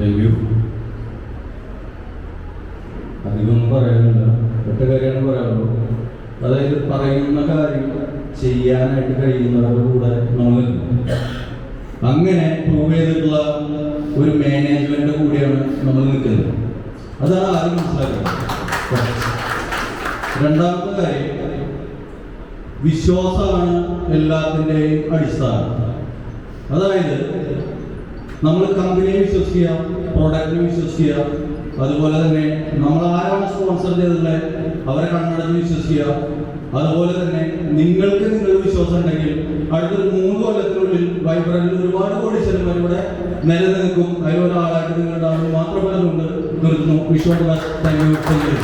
Thank you അധികമൊന്നും പറയാനില്ല. ഒറ്റ കാര്യമാണ് പറയാനുള്ളൂ. അതായത് പറയുന്ന കാര്യം ചെയ്യാനായിട്ട് കഴിയുന്നവരുടെ കൂടെ നമ്മൾ അങ്ങനെ പ്രൂവ് ചെയ്തിട്ടുള്ള ഒരു മാനേജ്മെന്റ് കൂടിയാണ് നമ്മൾ നിൽക്കുന്നത്. അതാണ് ആദ്യം മനസ്സിലാക്കുന്നത് രണ്ടാമത്തെ കാര്യം വിശ്വാസമാണ് എല്ലാത്തിന്റെയും അടിസ്ഥാനം. അതായത് നമ്മൾ കമ്പനിയെ വിശ്വസിക്കുക പ്രോഡക്റ്റിനെ വിശ്വസിക്കുക. അതുപോലെ തന്നെ നമ്മൾ ആരാണ് സ്പോൺസർ ചെയ്തിട്ടുള്ളത്? അവരെ കണ്ണടച്ച് വിശ്വസിക്കുക. അതുപോലെ തന്നെ നിങ്ങൾക്ക് നിങ്ങൾ വിശ്വാസം ഉണ്ടെങ്കിൽ അടുത്തൊരു മൂന്ന് കൊല്ലത്തിനുള്ളിൽ വൈബ്രന്റിൽ ഒരുപാട് കോടീശ്വരന്മാർ ഇവിടെ നിലനിൽക്കും. അതിലൊരാളായിട്ട് നിങ്ങളുടെ മാത്രം പറഞ്ഞുകൊണ്ട് നിർത്തുന്നു. വിശ്വാസം താങ്ക് യു താങ്ക് യു.